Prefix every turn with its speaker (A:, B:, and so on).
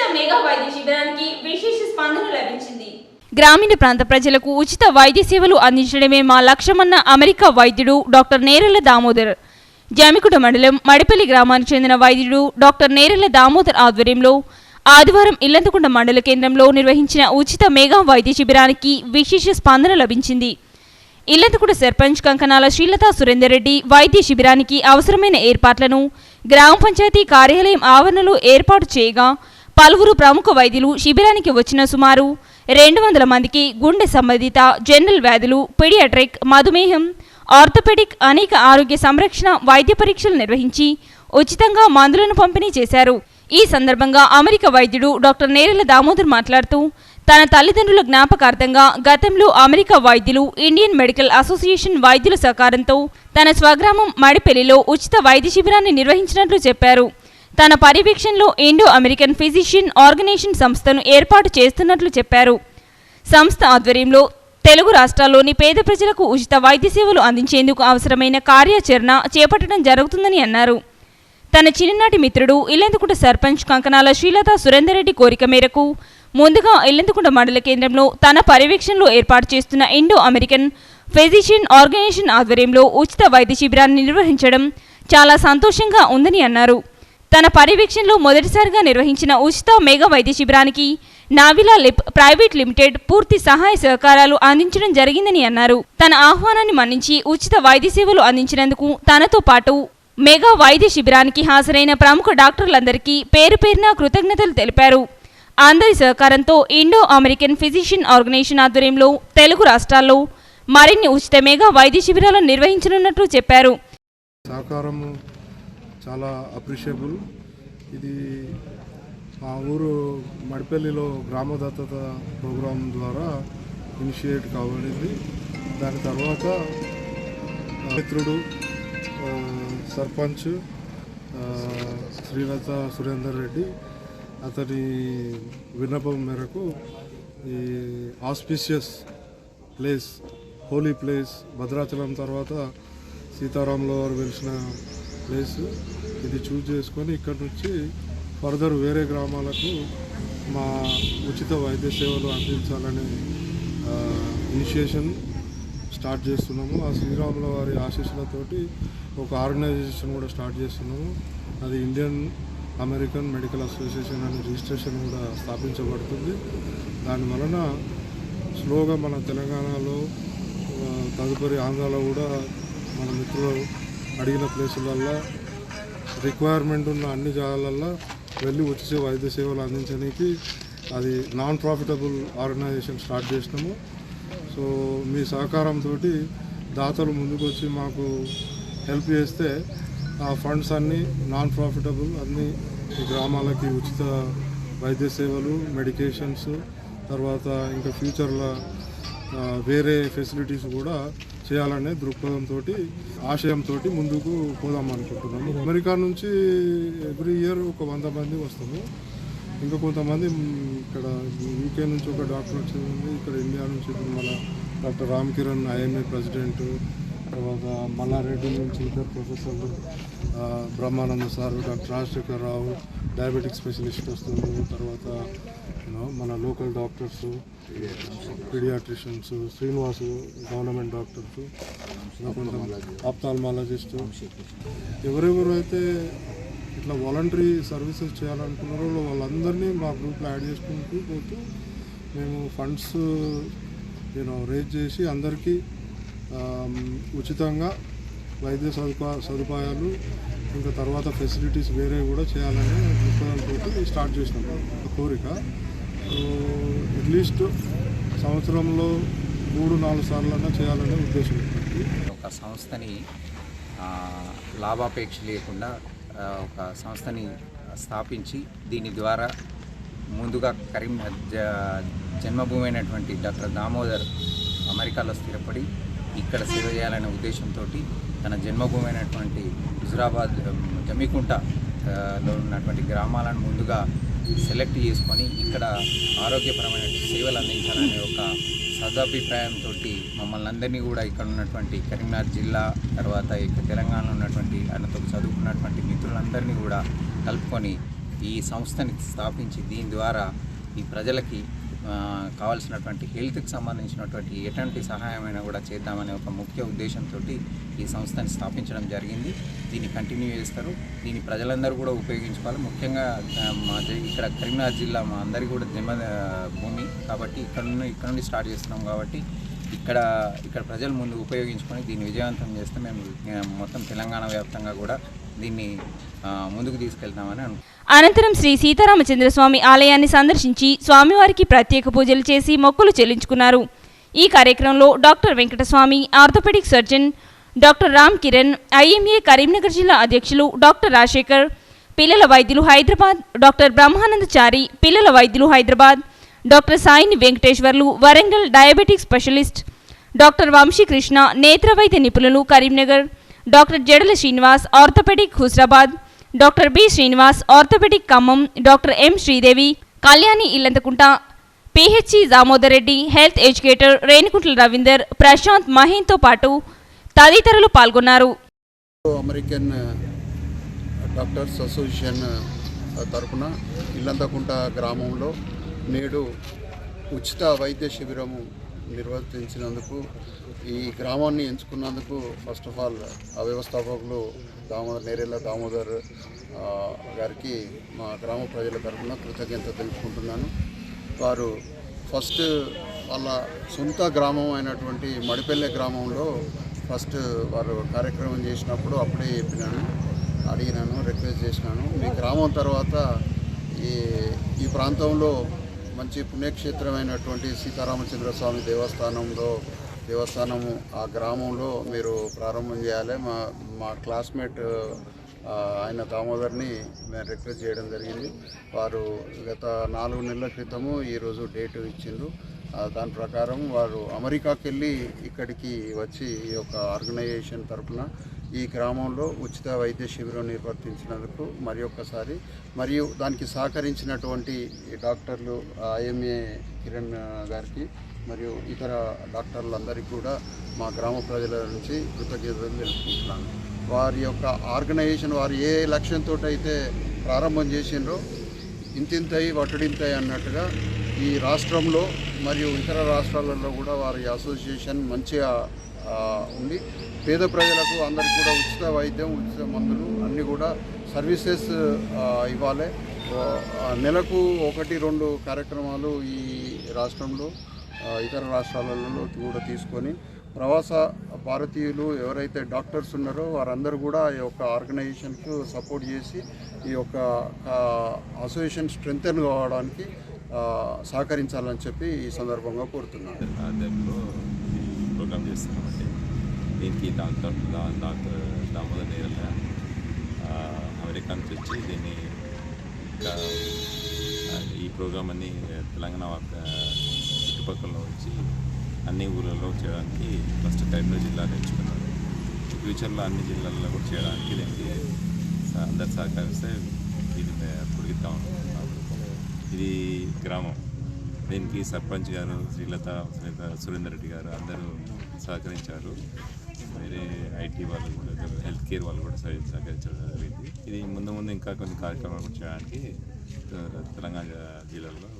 A: ఉచిత మెగా వైద్య శిబిరానికి విశేష స్పందన లభించింది.
B: గ్రామీణ ప్రాంత ప్రజలకు ఉచిత వైద్య సేవలు అందించడమే మా లక్ష్యమన్న అమెరికా వైద్యుడు డాక్టర్ నేరల దామోదర్. జామికుట మండలం మడిపల్లి గ్రామానికి చెందిన వైద్యుడు డాక్టర్ నేరల దామోదర్ ఆధ్వర్యంలో ఆదివారం ఇల్లంతకుంట మండల కేంద్రంలో నిర్వహించిన ఉచిత మెగా వైద్య శిబిరానికి విశేష స్పందన లభించింది. ఇల్లంతకుట సర్పంచ్ కంకనాల శ్రీలతా సురేందర్ రెడ్డి వైద్య శిబిరానికి అవసరమైన ఏర్పాట్లను గ్రామ పంచాయతీ కార్యాలయం ఆవరణలో ఏర్పాటు చేయగా పలువురు ప్రముఖ వైద్యులు శిబిరానికి వచ్చిన సుమారు రెండు వందల మందికి గుండె సంబంధిత జనరల్ వ్యాధులు పిడియాట్రిక్ మధుమేహం ఆర్థోపెడిక్ అనేక ఆరోగ్య సంరక్షణ వైద్య పరీక్షలు నిర్వహించి ఉచితంగా మందులను పంపిణీ చేశారు. ఈ సందర్భంగా అమెరికా వైద్యుడు డాక్టర్ నేరెల దామోదర్ మాట్లాడుతూ తన తల్లిదండ్రుల జ్ఞాపకార్థంగా గతంలో అమెరికా వైద్యులు ఇండియన్ మెడికల్ అసోసియేషన్ వైద్యుల సహకారంతో తన స్వగ్రామం మడిపెల్లిలో ఉచిత వైద్య శిబిరాన్ని నిర్వహించినట్లు చెప్పారు. తన పర్యవేక్షణలో ఇండో అమెరికన్ ఫిజిషియన్ ఆర్గనైజేషన్ సంస్థను ఏర్పాటు చేస్తున్నట్లు చెప్పారు. సంస్థ ఆధ్వర్యంలో తెలుగు రాష్ట్రాల్లోని పేద ప్రజలకు ఉచిత వైద్య సేవలు అందించేందుకు అవసరమైన కార్యాచరణ చేపట్టడం జరుగుతుందని అన్నారు. తన చిన్ననాటి మిత్రుడు ఇల్లెందుకుంట సర్పంచ్ కంకణాల శ్రీలత సురేందర్రెడ్డి కోరిక మేరకు ముందుగా ఇల్లెందుకుంట మండల కేంద్రంలో తన పర్యవేక్షణలో ఏర్పాటు చేస్తున్న ఇండో అమెరికన్ ఫిజిషియన్ ఆర్గనైజేషన్ ఆధ్వర్యంలో ఉచిత వైద్య శిబిరాన్ని నిర్వహించడం చాలా సంతోషంగా ఉందని అన్నారు. తన పర్యవేక్షణలో మొదటిసారిగా నిర్వహించిన ఉచిత మెగా వైద్య శిబిరానికి నావిలా లిప్ ప్రైవేట్ లిమిటెడ్ పూర్తి సహాయ సహకారాలు అందించడం జరిగిందని అన్నారు. తన ఆహ్వానాన్ని మన్నించి ఉచిత వైద్య సేవలు అందించినందుకు తనతో పాటు మెగా వైద్య శిబిరానికి హాజరైన ప్రముఖ డాక్టర్లందరికీ పేరు పేరున కృతజ్ఞతలు తెలిపారు. అందరి సహకారంతో ఇండో అమెరికన్ ఫిజిషియన్ ఆర్గనైజేషన్ ఆధ్వర్యంలో తెలుగు రాష్ట్రాల్లో మరిన్ని ఉచిత మెగా వైద్య శిబిరాలను నిర్వహించనున్నట్లు చెప్పారు.
C: సహకారము చాలా అప్రిషియబుల్ ఇది మా ఊరు మడిపల్లిలో గ్రామ దత్తత ప్రోగ్రాం ద్వారా ఇనిషియేట్ కాబడింది దాని తర్వాత మిత్రుడు సర్పంచ్ శ్రీలత సురేందర్ రెడ్డి అతని విన్నపం మేరకు ఈ auspicious place holy place Bhadrachalam తర్వాత సీతారాముల వెలిసిన ప్లేస్ ఇది చూజ్ చేసుకొని ఇక్కడ నుంచి ఫర్దర్ వేరే గ్రామాలకు మా ఉచిత వైద్య సేవలు అందించాలనే ఇనిషియేషన్ స్టార్ట్ చేస్తున్నాము. ఆ శ్రీరాముల వారి ఆశీస్సులతోటి ఒక ఆర్గనైజేషన్ కూడా స్టార్ట్ చేస్తున్నాము. అది ఇండియన్ అమెరికన్ మెడికల్ అసోసియేషన్ అనే రిజిస్ట్రేషన్ కూడా స్థాపించబడుతుంది. దాని వలన స్లోగా మన తెలంగాణలో తదుపరి ఆంధ్రాలో కూడా మన మిత్రులు అడిగిన ప్లేసులల్లో రిక్వైర్మెంట్ ఉన్న అన్ని జాగాలల్లో వెళ్ళి ఉచిత వైద్య సేవలు అందించడానికి అది నాన్ ప్రాఫిటబుల్ ఆర్గనైజేషన్ స్టార్ట్ చేసినాము. సో మీ సహకారంతో దాతలు ముందుకొచ్చి మాకు హెల్ప్ చేస్తే ఆ ఫండ్స్ అన్నీ నాన్ ప్రాఫిటబుల్ అన్నీ ఈ గ్రామాలకి ఉచిత వైద్య సేవలు మెడికేషన్స్ తర్వాత ఇంకా ఫ్యూచర్లో వేరే ఫెసిలిటీస్ కూడా చేయాలనే దృక్పథంతో ఆశయంతో ముందుకు పోదాం అనుకుంటున్నాము. అమెరికా నుంచి ఎవ్రీ ఇయర్ ఒక వంద మంది వస్తాము. ఇంకా కొంతమంది ఇక్కడ యూకే నుంచి ఒక డాక్టర్ వచ్చింది ఇక్కడ ఇండియా నుంచి ఇప్పుడు మన doctor Ram Kiran IMA president తర్వాత మల్లారెడ్డి నుంచి ఇద్దరు ప్రొఫెసర్లు Brahmananda sir doctor Rajasekhar Rao diabetic specialist వస్తుంది తర్వాత మన local doctors paediatricians Srinivasu government doctors ophthalmologist ఎవరెవరు అయితే ఇట్లా వాలంటరీ సర్వీసెస్ చేయాలనుకున్నారో వాళ్ళందరినీ మా గ్రూప్లో యాడ్ చేసుకుంటూ పోతూ మేము ఫండ్స్ నేను రేజ్ చేసి అందరికీ um, ఉచితంగా వైద్య సదుపా సదుపాయాలు ఇంకా తర్వాత ఫెసిలిటీస్ వేరే కూడా చేయాలని దృక్పథంతో స్టార్ట్ చేసినాం. కోరిక. అట్లీస్ట్ సంవత్సరంలో మూడు నాలుగు సార్లన్నా చేయాలనే ఉద్దేశం.
D: ఒక సంస్థని లాభాపేక్ష లేకుండా ఒక సంస్థని స్థాపించి దీని ద్వారా ముందుగా కరీం జ- జన్మభూమి అయినటువంటి డాక్టర్ దామోదర్ అమెరికాలో స్థిరపడి ఇక్కడ సేవ చేయాలనే ఉద్దేశంతో తన జన్మభూమి అయినటువంటి హుజురాబాద్ జమీకుంటలో ఉన్నటువంటి గ్రామాలను ముందుగా సెలెక్ట్ చేసుకొని ఇక్కడ ఆరోగ్యపరమైన సేవలు అందించాలనే ఒక సదాభిప్రాయంతో మమ్మల్ని అందరినీ కూడా ఇక్కడ ఉన్నటువంటి కరీంనగర్ జిల్లా తర్వాత ఇక్కడ తెలంగాణలో ఉన్నటువంటి ఆయనతో చదువుకున్నటువంటి మిత్రులందరినీ కూడా కలుపుకొని ఈ సంస్థని స్థాపించి దీని ద్వారా ఈ ప్రజలకి కావాల్సినటువంటి హెల్త్కి సంబంధించినటువంటి ఎటువంటి సహాయమైనా కూడా చేద్దామనే ఒక ముఖ్య ఉద్దేశంతో ఈ సంస్థని స్థాపించడం జరిగింది. దీన్ని కంటిన్యూ చేస్తారు. దీన్ని ప్రజలందరూ కూడా ఉపయోగించుకోవాలి. ముఖ్యంగా మా ఇక్కడ కరీంనగర్ జిల్లా మా అందరికీ కూడా జన్మ భూమి కాబట్టి ఇక్కడ నుండి ఇక్కడ నుండి స్టార్ట్ చేస్తున్నాం కాబట్టి ఇక్కడ ఇక్కడ ప్రజలు ముందు ఉపయోగించుకొని దీన్ని విజయవంతం చేస్తే మేము మొత్తం తెలంగాణ వ్యాప్తంగా కూడా దీన్ని ముందుకు తీసుకెళ్తామని
B: అనంతరం శ్రీ సీతారామచంద్రస్వామి ఆలయాన్ని సందర్శించి స్వామివారికి ప్రత్యేక పూజలు చేసి మొక్కులు చెల్లించుకున్నారు. ఈ కార్యక్రమంలో doctor Venkataswamy orthopaedic surgeon doctor Ram Kiran IMA Karimnagar జిల్లా అధ్యక్షులు డాక్టర్ రాజశేఖర్ పిల్లల వైద్యులు హైదరాబాద్ డాక్టర్ బ్రహ్మానందచారి పిల్లల వైద్యులు Hyderabad doctor Saini Venkateswarlu Warangal diabetic specialist doctor Vamsikrishna నేత్ర వైద్య నిపుణులు Karimnagar doctor Jadala Srinivas orthopaedic Husnabad doctor B Srinivas orthopaedic Khammam doctor M Sridevi Kalyani Illanthakunta PHC Damodar Reddy health educator Renukuntla Ravinder Prashanth మహేన్తో పాటు తదితరులు పాల్గొన్నారు.
E: American doctors association తరఫున ఇల్లంతకుంట గ్రామంలో నేడు ఉచిత వైద్య శిబిరము నిర్వర్తించినందుకు ఈ గ్రామాన్ని ఎంచుకున్నందుకు ఫస్ట్ ఆఫ్ ఆల్ ఆ వ్యవస్థాపకులు దామోదర్ నేరేళ్ళ దామోదర్ గారికి మా గ్రామ ప్రజల తరపున కృతజ్ఞత తెలుపుకుంటున్నాను. వారు ఫస్ట్ వాళ్ళ సొంత గ్రామం అయినటువంటి మడిపల్లె గ్రామంలో ఫస్ట్ వారు కార్యక్రమం చేసినప్పుడు అప్పుడే చెప్పినాను అడిగినాను రిక్వెస్ట్ చేసినాను. మీ గ్రామం తర్వాత ఈ ఈ ప్రాంతంలో మంచి పుణ్యక్షేత్రమైనటువంటి సీతారామచంద్ర స్వామి దేవస్థానంలో దేవస్థానము ఆ గ్రామంలో మీరు ప్రారంభం చేయాలి. మా మా క్లాస్మేట్ ఆయన దామోదర్ని మేము రిక్వెస్ట్ చేయడం జరిగింది. వారు గత నాలుగు నెలల క్రితము ఈరోజు డేట్ ఇచ్చిండ్రు. దాని ప్రకారం వారు అమెరికాకి వెళ్ళి ఇక్కడికి వచ్చి ఈ యొక్క ఆర్గనైజేషన్ తరఫున ఈ గ్రామంలో ఉచిత వైద్య శిబిరం నిర్వర్తించినందుకు మరి ఒక్కసారి మరియు దానికి సహకరించినటువంటి డాక్టర్లు ఐఎంఏ కిరణ్ గారికి మరియు ఇతర డాక్టర్లందరికీ కూడా మా గ్రామ ప్రజల నుంచి కృతజ్ఞతలు తెలుపుకుంటున్నాను. వారి యొక్క ఆర్గనైజేషన్ వారు ఏ లక్ష్యంతో అయితే ప్రారంభం చేసిండ్రో ఇంతింతయి వట్టడింతయి అన్నట్టుగా ఈ రాష్ట్రంలో మరియు ఇతర రాష్ట్రాలలో కూడా వారి అసోసియేషన్ మంచిగా ఉంది. పేద ప్రజలకు అందరికీ కూడా ఉచిత వైద్యం ఉచిత మందులు అన్నీ కూడా సర్వీసెస్ ఇవ్వాలి. నెలకు ఒకటి రెండు కార్యక్రమాలు ఈ రాష్ట్రంలో ఇతర రాష్ట్రాలలో కూడా తీసుకొని ప్రవాస భారతీయులు ఎవరైతే డాక్టర్స్ ఉన్నారో వారందరూ కూడా ఈ యొక్క ఆర్గనైజేషన్కు సపోర్ట్ చేసి ఈ యొక్క అసోసియేషన్ స్ట్రెంగ్తన్ కావడానికి సహకరించాలని చెప్పి ఈ సందర్భంగా కోరుతున్నాను.
F: ప్రోగ్రామ్ చేస్తున్నామండి. దీనికి డాక్టర్ డా- డాక్టర్ దామోదర్ నేరల అమెరికా నుంచి వచ్చి దీన్ని ఇంకా ఈ ప్రోగ్రామ్ అన్ని తెలంగాణ వ్యాప్త- చుట్టుపక్కల వచ్చి అన్ని ఊళ్ళలో చేయడానికి ఫస్ట్ కరీంనగర్ జిల్లా ఎంచుకున్నారు ఫ్యూచర్లో అన్ని జిల్లాల్లో కూడా చేయడానికి దీనికి అందరు సహకరిస్తే ఇది పొడిగిద్దాం. ఇది గ్రామం. దీనికి సర్పంచ్ గారు శ్రీలత సురేందర్ రెడ్డి గారు అందరూ సహకరించారు. వేరే ఐటీ వాళ్ళు కూడా హెల్త్ కేర్ వాళ్ళు కూడా సహకరించడం జరిగింది. ఇది ముందు ముందు ఇంకా కొన్ని కార్యక్రమాలు చేయడానికి తెలంగాణ జిల్లాలో